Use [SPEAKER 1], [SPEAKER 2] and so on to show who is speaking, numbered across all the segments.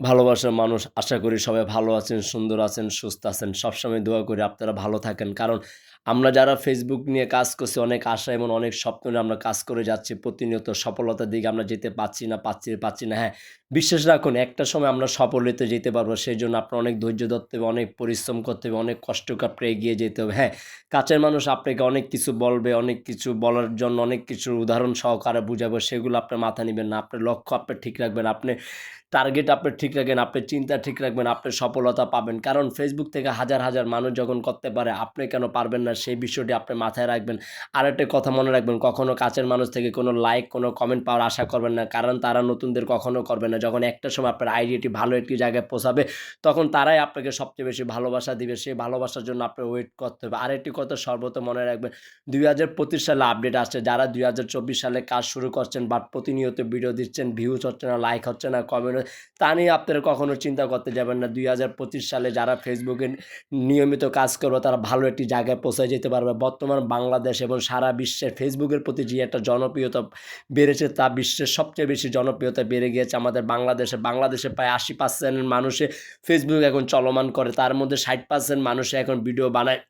[SPEAKER 1] ভালোবাসার মানুষ আশা করি সবাই ভালো আছেন, সুন্দর আছেন, সুস্থ আছেন। সবসময় দোয়া করি আপনারা ভালো থাকেন। কারণ আমরা যারা ফেসবুক নিয়ে কাজ করছি অনেক আশা এবং অনেক স্বপ্ন নিয়ে আমরা কাজ করে যাচ্ছি। প্রতিনিয়ত সফলতার দিকে আমরা যেতে পারছি না, পাচ্ছি, পাচ্ছি না। হ্যাঁ, বিশ্বাস রাখুন একটা সময় আমরা সফল হতে যেতে পারব। সেই জন্য আপনার অনেক ধৈর্য ধরতে হবে, অনেক পরিশ্রম করতে হবে, অনেক কষ্ট আপনার এগিয়ে যেতে হবে। হ্যাঁ, কাছের মানুষ আপনাকে অনেক কিছু বলবে, অনেক কিছু বলার জন্য অনেক কিছুর উদাহরণ সহকারে বুঝাবে। সেগুলো আপনার মাথা নিবেন না। আপনার লক্ষ্য আপনি ঠিক রাখবেন। আপনি টার্গেট আপনি ঠিক রাখেন, আপনি চিন্তা ঠিক রাখবেন, আপনি সফলতা পাবেন। কারণ ফেসবুক থেকে হাজার, হাজার মানুষ যখন করতে পারে, আপনি কেন পারবেন না? সেই বিষয়টি আপনি মাথায় রাখবেন। আর একটা কথা মনে রাখবেন, কখনও কাছের মানুষ থেকে কোনো লাইক, কোনো কমেন্ট পাওয়ার আশা করবেন না। কারণ তারা নতুনদের কখনো করবে না। যখন একটা সময় আপনার আইডিয়াটি ভালো একটি জায়গায় পৌঁছাবে, তখন তারাই আপনাকে সবচেয়ে বেশি ভালোবাসা দিবে। সেই ভালোবাসার জন্য আপনার ওয়েট করতে হবে। আরেকটি কথা সর্বত মনে রাখবেন, ২০২৫ সালে আপডেট আসছে। যারা ২০২৪ সালে কাজ শুরু করছেন বাট প্রতিনিয়ত ভিডিও দিচ্ছেন, ভিউজ হচ্ছে না, লাইক হচ্ছে না, কমেন্ট তা নিয়ে আপনারা কখনো চিন্তা করতে যাবেন না। ২০২৫ সালে যারা ফেসবুকে নিয়মিত কাজ করবে, তারা ভালো একটি জায়গায় পৌঁছে যেতে পারবে। বর্তমান বাংলাদেশ এবং সারা বিশ্বে ফেসবুকের প্রতি যে একটা জনপ্রিয়তা বেড়েছে, তা বিশ্বের সবচেয়ে বেশি জনপ্রিয়তা বেড়ে গিয়েছে আমাদের বাংলাদেশে। বাংলাদেশে প্রায় ৮০% মানুষে ফেসবুক এখন চলমান করে। তার মধ্যে ৬০% মানুষে এখন ভিডিও বানায়।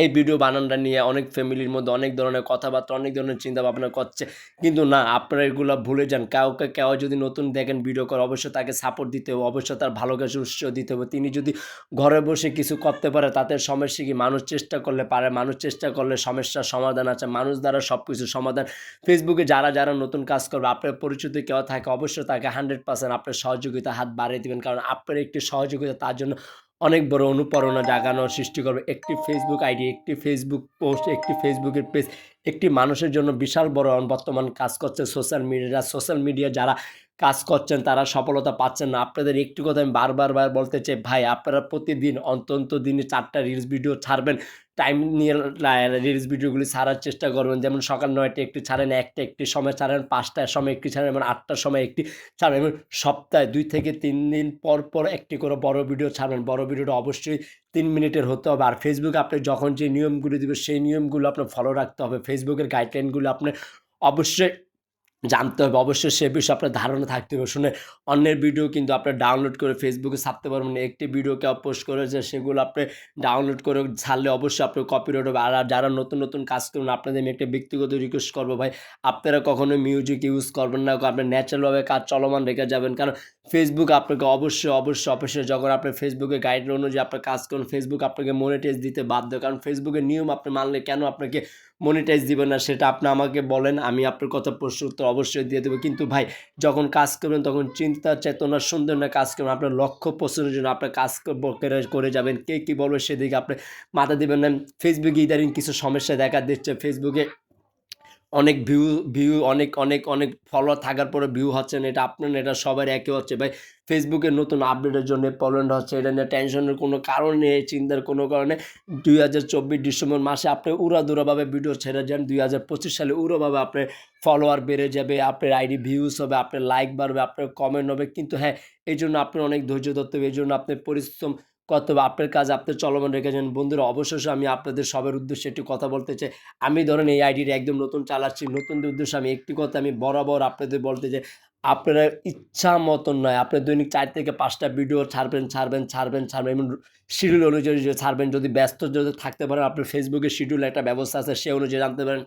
[SPEAKER 1] এই ভিডিও বানানটা নিয়ে অনেক ফ্যামিলির মধ্যে অনেক ধরনের কথাবার্তা, অনেক ধরনের চিন্তাভাবনা করছে। কিন্তু না আপনারা এগুলা ভুলে যান। কাউকে কেউ যদি নতুন দেখেন ভিডিও করে অবশ্যই তাকে সাপোর্ট দিতে হবে। অবশ্যই তার ভালো কাজে উৎসাহ দিতে হবে। তিনি যদি ঘরে বসে কিছু করতে পারে তাতে সমস্যা কি? মানুষ চেষ্টা করলে পারে। মানুষ চেষ্টা করলে সমস্যার সমাধান আছে। মানুষ দ্বারা সবকিছু সমাধান। ফেসবুকে যারা, যারা নতুন কাজ করবে আপনার পরিচিত কেউ থাকে অবশ্যই তাকে 100% আপনার সহযোগিতা হাত বাড়িয়ে দিবেন। কারণ আপনার একটি সহযোগিতা তার জন্য অনেক বড় অনুপ্রেরণা জাগানোর সৃষ্টি করবে। একটি ফেসবুক আইডি, একটি ফেসবুক পোস্ট, একটি ফেসবুকের পেজ একটি মানুষের জন্য বিশাল বড় বর্তমান কাজ করছে সোশ্যাল মিডিয়া। সোশ্যাল মিডিয়া যারা কাজ করছেন তারা সফলতা পাচ্ছেন না। আপনাদের একটি কথা আমি বারবার বার বলতে চাই, ভাই আপনারা প্রতিদিন অন্তত দিনে ৪ টা রিলস ভিডিও ছাড়বেন। টাইম নিয়ে রিলস ভিডিওগুলি ছাড়ার চেষ্টা করবেন। যেমন সকাল ৯ টায় একটি ছাড়েন, ১ টায় একটি সময় ছাড়েন, ৫ টার সময় একটি ছাড়েন এবং আটটার সময় একটি ছাড়েন এবং সপ্তাহে দুই থেকে তিন দিন পর, পর একটি করে বড় ভিডিও ছাড়বেন। বড় ভিডিওটা অবশ্যই ৩ মিনিটের হতে হবে। আর ফেসবুকে আপনি যখন যে নিয়মগুলো দিবে সেই নিয়মগুলো আপনার ফলো রাখতে হবে। ফেসবুকের গাইডলাইনগুলো আপনার অবশ্যই জানতে হবে। অবশ্যই সে বিষয়ে আপনার ধারণা থাকতে হবে। শুনে অন্যের ভিডিও কিন্তু আপনার ডাউনলোড করে ফেসবুকে ছাড়তে পারবেন। একটি ভিডিও কেউ পোস্ট করেছে সেগুলো আপনি ডাউনলোড করে ছাড়লে অবশ্যই আপনার কপিরাইট হবে। আর যারা নতুন, নতুন কাজ করবেন আপনাদের আমি একটা ব্যক্তিগত রিকোয়েস্ট করব ভাই, আপনারা কখনো মিউজিক ইউজ করবেন না। আপনার ন্যাচারালভাবে কাজ চলমান রেখে যাবেন। কারণ ফেসবুক আপনাকে অবশ্যই, অবশ্যই, অবশ্যই যখন আপনি ফেসবুকে গাইডলাইন অনুযায়ী আপনার কাজ করুন, ফেসবুক আপনাকে মনিটাইজ দিতে বাধ্য। কারণ ফেসবুকের নিয়ম আপনি মানলে কেন আপনাকে মনিটাইজ দিব না, সেটা আপনি আমাকে বলেন। আমি আপনার কথা প্রশ্ন উত্তর অবশ্যই দিয়ে দেবো। কিন্তু ভাই, যখন কাজ করবেন, তখন চিন্তা, চেতনা সুন্দর না কাজ করবেন। আপনার লক্ষ্য পোষণের জন্য আপনার কাজ করে যাবেন। কে কী বলবে সেদিকে আপনি মাথা দিবেন না। ফেসবুকে ইদানিং কিছু সমস্যা দেখা দিচ্ছে। ফেসবুকে অনেক ভিউ ভিউ অনেক, অনেক, অনেক ফলোয়ার থাকার পরে ভিউ হচ্ছে না। এটা আপনার এটা সবার একই হচ্ছে ভাই। ফেসবুকের নতুন আপডেটের জন্য প্রবলেমটা হচ্ছে। এটা নিয়ে টেনশনের কোনো কারণ নেই, চিন্তার কোনো কারণে ২০২৪ ডিসেম্বর মাসে আপনি উড়াধুরাভাবে ভিডিও ছেড়ে যান। ২০২৫ সালে উড়োভাবে আপনার ফলোয়ার বেড়ে যাবে, আপনার আইডি ভিউজ হবে, আপনার লাইক বাড়বে, আপনার কমেন্ট হবে। কিন্তু হ্যাঁ, এই জন্য আপনার অনেক ধৈর্য ধরতে হবে। এই জন্য আপনার পরিশ্রম করতে হবে। আপনার কাজ আপনি চলমান রেখেছেন। বন্ধুরা অবশেষে আমি আপনাদের সবার উদ্দেশ্যে একটি কথা বলতে চাই। আমি ধরেন এই আইডিটা একদম নতুন চালাচ্ছি। নতুনদের উদ্দেশ্যে আমি একটি কথা আমি বরাবর আপনাদের বলতে চাই, আপনারা ইচ্ছা মতন নয়। আপনি দৈনিক চার থেকে পাঁচটা ভিডিও ছাড়বেন, ছাড়বেন, ছাড়বেন, ছাড়বেন এবং শিডিউল অনুযায়ী ছাড়বেন। যদি ব্যস্ত যদি থাকতে পারেন আপনার ফেসবুকের শিডিউল একটা ব্যবস্থা আছে সে অনুযায়ী জানতে পারেন।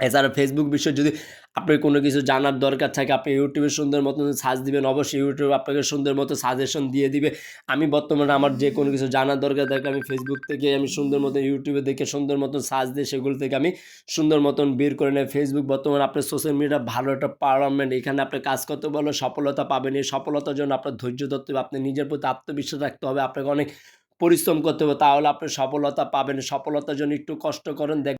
[SPEAKER 1] এছাড়া ফেসবুক বিষয়ে যদি আপনার কোনো কিছু জানার দরকার থাকে, আপনি ইউটিউবে সুন্দর মতন সার্চ দিবেন। অবশ্যই ইউটিউব আপনাকে সুন্দর মতো সাজেশন দিয়ে দিবে। আমি বর্তমানে আমার যে কোনো কিছু জানার দরকার থাকে, আমি ফেসবুক থেকে আমি সুন্দর মতো ইউটিউবে দেখে সুন্দর মতন সার্চ দিয়ে সেগুলো থেকে আমি সুন্দর মতন বের করে নেই। ফেসবুক বর্তমানে আপনার সোশ্যাল মিডিয়া ভালো একটা পার্লামেন্ট। এখানে আপনি কাজ করতে পারলে সফলতা পাবেন। এই সফলতার জন্য আপনার ধৈর্য ধরতে হবে। আপনি নিজের প্রতি আত্মবিশ্বাস রাখতে হবে। আপনাকে অনেক পরিশ্রম করতে হবে। তাহলে আপনি সফলতা পাবেন। সফলতার জন্য একটু কষ্ট করেন, দেখ